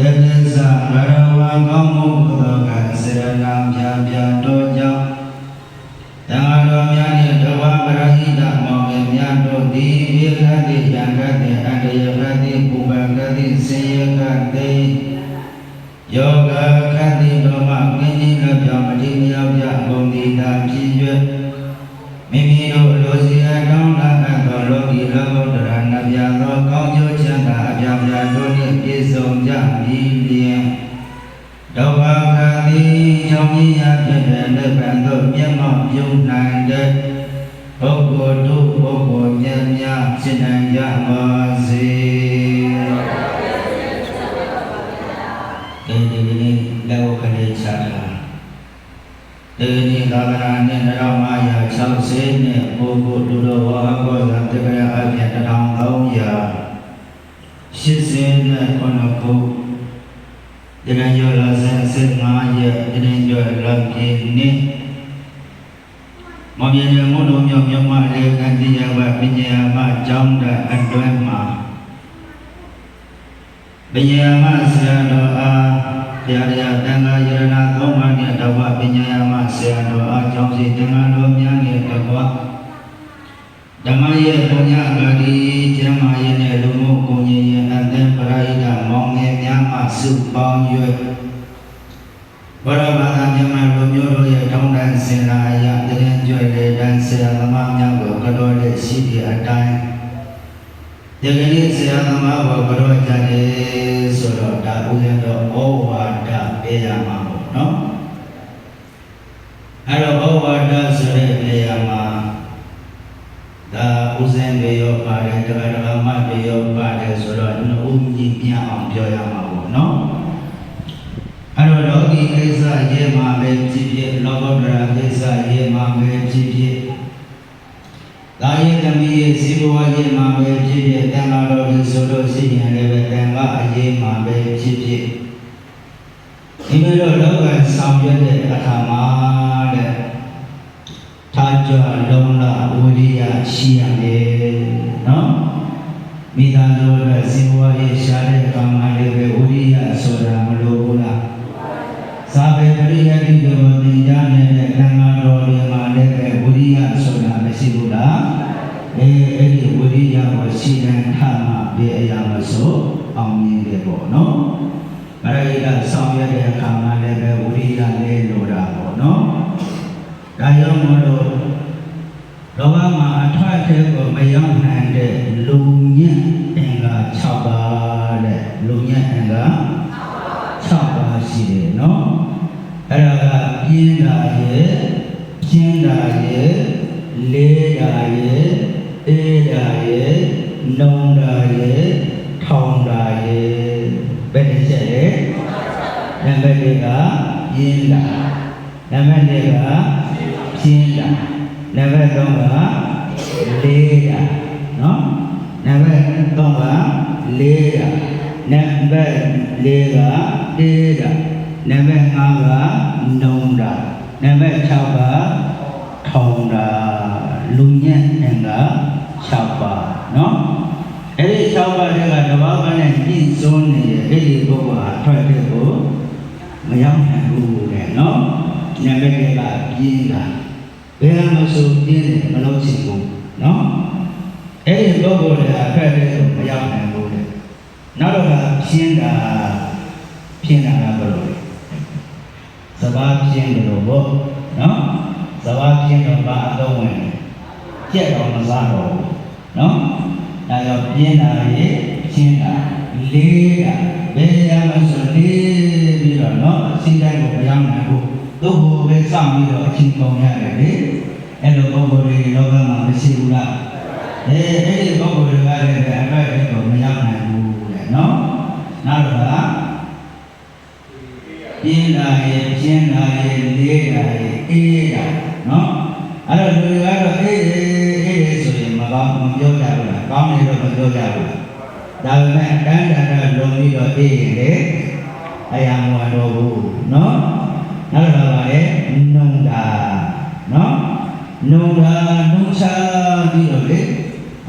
တက္ကသရဝံကောင်းမှုသောကံစေရနာပြပြတော်ကြောင့်တန်ဃာတော်များနှင့်တဝပရဟိတမောင်ငယ်များတို့သည်ဝိရဒိယံကတိအန္တယကတိပူပံကတိစေယကတိယောဂကတိဓမ္မကိဉ္စီလပြောင်းမတိမယောက်ပြဘုံဒီတာဖြစ်၍မိမိတို့လူစီအကောင်းလာသောလောကီလောကုတ္တရ ကြောင့်ကြီးရာဖြစ်တဲ့လက်ပံသို့မျက်မှောက်ပြုနိုင်တဲ့ပုဂ္ဂိုလ်တို့ပုဂ္ဂိုလ်များများဖြစ်နိုင်ကြပါ ကံကျော်လာပြင်းနေ့မမြင်ရမုံတော်မြောက်မြတ်မလေးကံတရားဝပညာမကျောင်းတဲ့အတွဲမှာပညာမဆရာတော်အားတရားတရားတန်ခါယရနာသုံးပါးနဲ့တဝပညာမဆရာတော်အားကျောင်းစီတန်ခါတော်များနဲ့တကွာဓမ္မရဲ့ပုညဂတိကျမ်းမာရဲ့နဲ့လူမှုကိုကြီးရဲ့အတ္တပရိဒမောင်ငယ်များမှစုပေါင်း၍ဘရမသာမြမလူမျိုးတို့ရဲ့ထောင်းတန်း စင်လာအရာတရင်ကျွဲလေတန်းဆရာသမားများကိုကတော်တဲ့ရှိတဲ့အတိုင်းဒီကနေ့ဆရာသမားကိုကတော်ကြတယ်ဆိုတော့ဒါဥစဉ်တော့ဩဝါဒပေးရမှာပေါ့နော်အဲ့တော့ဩဝါဒဆိုတဲ့နေရာမှာဒါဥစဉ်တွေရောပါတယ်တရားတော်မှတွေရောပါတယ်ဆိုတော့နှုတ်ကြီးပြန်အောင်ပြောရမှာပေါ့နော်အဲ့တော့လောကီကိစ္စရဲ့မှာပဲဖြစ်ဖြစ်လောကုတ္တရာကိစ္စရဲ့မှာပဲဖြစ်ဖြစ်ဒါရဲ့ သမီးရဲ့ဇီဝဝရဲ့မှာပဲဖြစ်ဖြစ်တန်ခါတော်ကြီးဆိုလို့ရှိရင်လည်းပဲတန်ခါအရေးမှာပဲဖြစ်ဖြစ်ဒီလိုတော့လောကဆောင်ရွက်တဲ့အခါမှာတဲ့ထားကြလုံးလာဝိရိယရှိရတယ်နော်မိသားစုရဲ့ဇီဝရဲ့ရှား ဒါကြောင့်မလို့လောကမှာအထွတ်အထဲကိုမရောက်နိုင်တဲ့လူညံ့အင်္ဂါ6ပါးတဲ့လူညံ့အင်္ဂါ6ပါးရှိတယ်နော်အဲ့ဒါကပြင်းတာရဲ့ပြင်းတာရဲ့လေးတာရဲ့အေးတာရဲ့နှုံတာရဲ့ထောင်တာရဲ့ဘယ်တစ်ချက်လဲနံပါတ်1ကပြင်းတာနံပါတ်2က ပြင်းတာနံပါတ်3ကလေးတာနော်နံပါတ်3ကလေးတာနံပါတ်4ကတေးတာနံပါတ်5ကနှုံတာနံပါတ်6ကထောင်တာလူညံ့အင်္ဂါ6ပါးနော်အဲ့ဒီ6ပါးတွေကတဘာဝနဲ့ပြည့်စုံနေတဲ့အဲ့ဒီပုဂ္ဂိုလ်ဟာထွက်တဲ့ကိုမရောက်နိုင်ဘူးတဲ့နော်နံပါတ်1ကပြင်းတာ ဘယ်မှာဆိုပြင်းတယ်မလို့ချင်ဘူးနော်အဲ့ဒီပုဂ္ဂိုလ်တွေကထွက်တဲ့ကိုမရောက်နိုင်ဘူးတဲ့နောက်တော့ကပြင်းတာပြင်းတာကဘယ်လိုလဲစဘာပြင်းတယ်လို့ပေါ့နော်စဘာပြင်းတော့ဘာအသုံးဝင်လဲကြက်တော့မစားတော့ဘူးနော်ဒါကြောင့်ပြင်းတာရဲ့ပြင်းတာလေးတာဘယ် ဘိုးပဲစောင့်ပြီးတော့အချင်းကုန်ရတယ်လေအဲ့လိုပုံပေါ်တွေလောကမှာမရှိဘူးလားအဲအဲ့ဒီပုံပေါ်တွေကလည်းအအတွက်ကိုမရောက်နိုင်ဘူးတဲ့နော်နောက်တော့ပြင်းတာရဲ့ပြင်းတာရဲ့လေးတာရဲ့အေးတာနော်အဲ့တော့လူတွေကတော့အေးအေးအေးဆိုရင်မကောင်းမပြောကြဘူးလားကောင်းတယ်တော့မပြောကြဘူးဒါပေမဲ့အတန်းတန်းတော့လုံပြီးတော့အေးရင်လေအရာမဝင်တော့ဘူးနော် နောက်တော့ပါလေနုံတာနော်နုံတာနုံချပြီးတော့လေ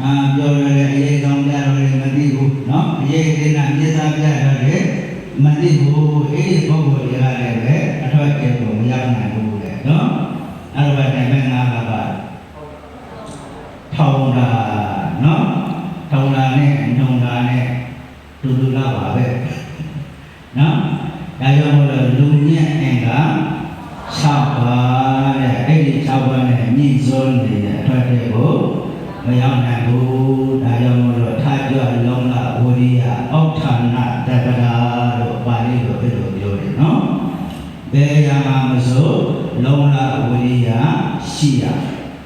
အာပြောရတဲ့အရေးကောင်းကြတော့လေမသိဘူးနော်အရေးကိစ္စမြေသားပြတော့လေမသိဘူးအဲ့ဒီပုဂ္ဂိုလ်တွေကလည်းပဲအထွတ်အကျကိုမရောက်နိုင်ဘူးလေ အဲ့ဒါပဲတိုင်မဲ့ငါကပါထောင်းတာနော်ထောင်းတာနဲ့နှုံတာနဲ့တူတူလာပါပဲနော်ဒါကြောင့်မို့လို့လူညက်အင်က6 ပါးတဲ့အဲ့ဒီ6ပါးနဲ့ညှိစွန်းနေတဲ့အထွက်တွေကိုမရောက်နိုင်ဘူးဒါကြောင့်မို့လို့ထာကြွလုံးလာဝိရိယအောက်ဌာနတက္ကရာလို့ပါဠိလိုအဲ့လိုပြောတယ်နော်ဘယ်ရာမှာမဆိုလုံးလဝိရိယရှိရ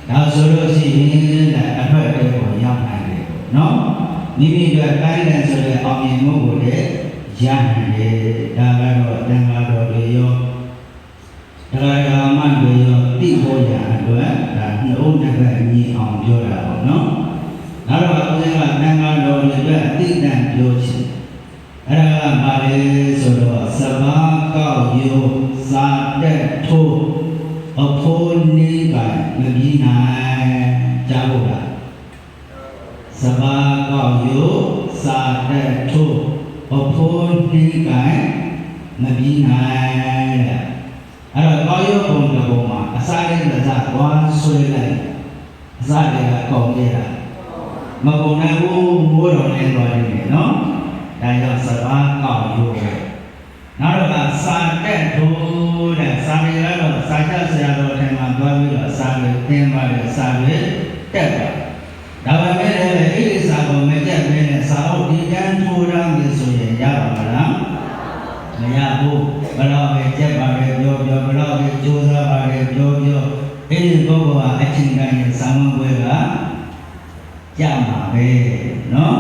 ဒါဆိုလို့ရှိရင်လည်းအထွက်အကိုရောက်နိုင်တယ်ပေါ့နော်မိမိတို့တိုင်းတယ်ဆိုတဲ့အောင်မြင်မှုကိုလည်းရနိုင်တယ်ဒါက တိအတန်ပြောချင်အဲ့ဒါကဘာလဲဆိုတော့စဘာကောက်ယုစာတက်ထိုးအဖိုးနေကမပြီးနိုင်ကြားဖို့လားစဘာကောက်ယုစာတက်ထိုးအဖိုးနေကမပြီးနိုင်တဲ့အဲ့တော့ကောက်ယုပုံတစ်ပုံမှာအစားလေးတစ်စားဝါဆွဲလိုက်အစားတွေကကောင်းနေတာ မပုံနိုင်ဘူးမိုးတော်နဲ့သွားနေတယ်နော်ဒါကြောင့်စဘာကောက်ရိုးပဲနောက်တော့ကစာတက်ထိုးတဲ့စာတွေကတော့စာချဆရာတော်ထဲမှာသွားပြီးတော့စာတွေသင်ပါတယ်စာတွေတက်ပါဒါပေမဲ့လည်းအဲ့ဒီစာကိုမတက်ဘဲနဲ့စာအုပ်ဒီတန်းထိုးရမယ်ဆိုရင်ရပါမလားမရဘူးဘယ်တော့ပဲကြက်ပါပဲပြောပြောဘယ်တော့ပဲကြိုးစားပါလေပြောပြောအဲ့ဒီပုဂ္ဂိုလ်ဟာအချင်းတိုင်းစာမွေးက ကြမှာပဲเนาะ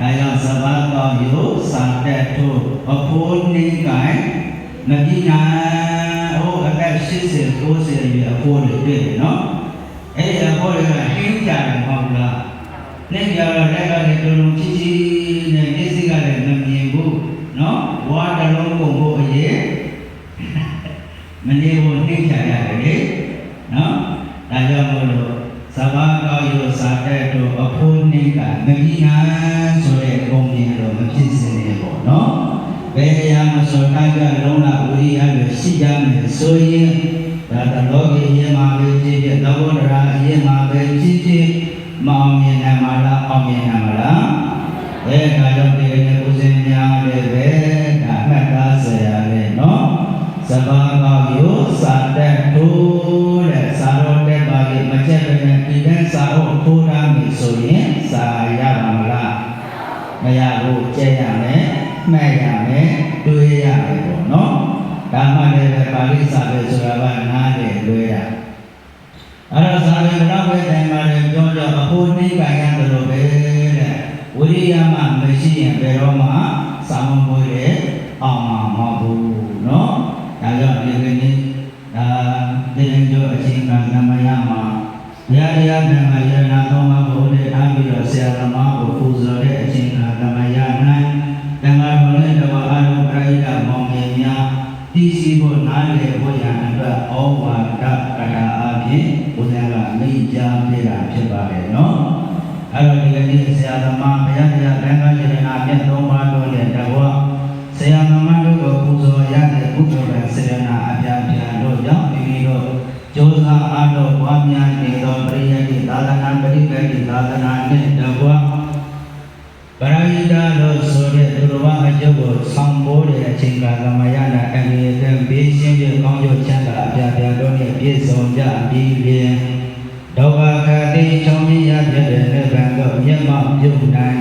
ဒါကြောင့်စဘာကောယုစာတက်ထုအဖိုးနေကိုင်မပြီးနိုင်ဟိုအသက်80 90ရဲ့အဖိုးတွေတွေ့တယ်เนาะအဲ့ဒီအဖိုးတွေကဟင်းကြတယ်မဟုတ်လားနေကြတော့လက်ကလည်းတုံလုံးချီချီ မ့်ကမကြီးနာဆိုတဲ့ဂုဏ်ကြီးတော့မဖြစ်စင်နေပေါ့နော်ဘယ်ရာမဆိုတိုင်းကလုံးလာဝိရိယတွေရှိကြမယ်ဆိုရင်ဒါတလောကီရင်မှာပဲကြည့်တဲ့သဘောတရားအရင်မှာပဲကြည့်ကြည့်မအောင်မြင်နိုင်မှာလားအောင်မြင်နိုင်မှာလားဘယ်ဒါကြောင့်ဒီနေ့ဦးဇင်းများလည်းပဲဒါအမှတ်သားဆရာလည်းနော်စဘာကောယုစာတက်ထိုးတဲ့စာတော်တက်ပါလေမချက်ပဲနဲ့ဒီတဲ့စာအုပ် မယ်မှတ်ရမယ်တွေးရမယ်ပေါ့နော်ဒါမှလည်းပဲပါဠိစာပဲဆိုတာကနားတယ်တွေးရအဲ့တော့စာပေဘလောက်ပဲတိုင်ပါလေပြောကြအဖို့နှိမ့်ပါရတယ်လို့ပဲတဲ့ဝိရိယမှမရှိရင်ဘယ်တော့မှစာမမွေးတဲ့အောင်မှာမဟုတ်ဘူးနော်ဒါကြောင့်ဒီကနေ့ဒါတင်ကြအချိန်ကနမယမှာဘုရားတရားဓမ္မယနာသုံးပါးကိုလည်းအားပြီးတော့ဆရာသမားကိုပူဇော်တဲ့ န်ခါတော်နဲ့တဝအာရုံပရိဒမောင်ငယ်များတည်ရှိဖို့နားလည်ဖို့ရန်အတွက်ဩဝါဒကထာအပြင်ဘုရားကမိန့်ကြားပေးတာဖြစ်ပါတယ်နော်အဲ့တော့ဒီကနေ့ဆရာသမားဘုရားတရားသံဃာယနာမြတ်သုံးပါးတို့ရဲ့တဝဆရာမမတို့ကိုပူဇော်ရတဲ့ဘုရားစေရနာအပြားပြားတို့ကြောင့်မိမိတို့ကျိုးစားအားထုတ်ပွားများနေသောပရိယတ်တိသာသနာပရိပတ်တိသာသနာနှ ချိန်ကာလမယနာအနေနဲ့ဘေးရှင်းပြကောင်းကျိုးချမ်းသာအပြားပြားတို့နဲ့ပြည့်စုံကြပြီးလျင်ဒုက္ခခတိချောင်းမြရဖြစ်တဲ့နိဗ္ဗာန်ကိုမျက်မှောက်ပြုနိုင်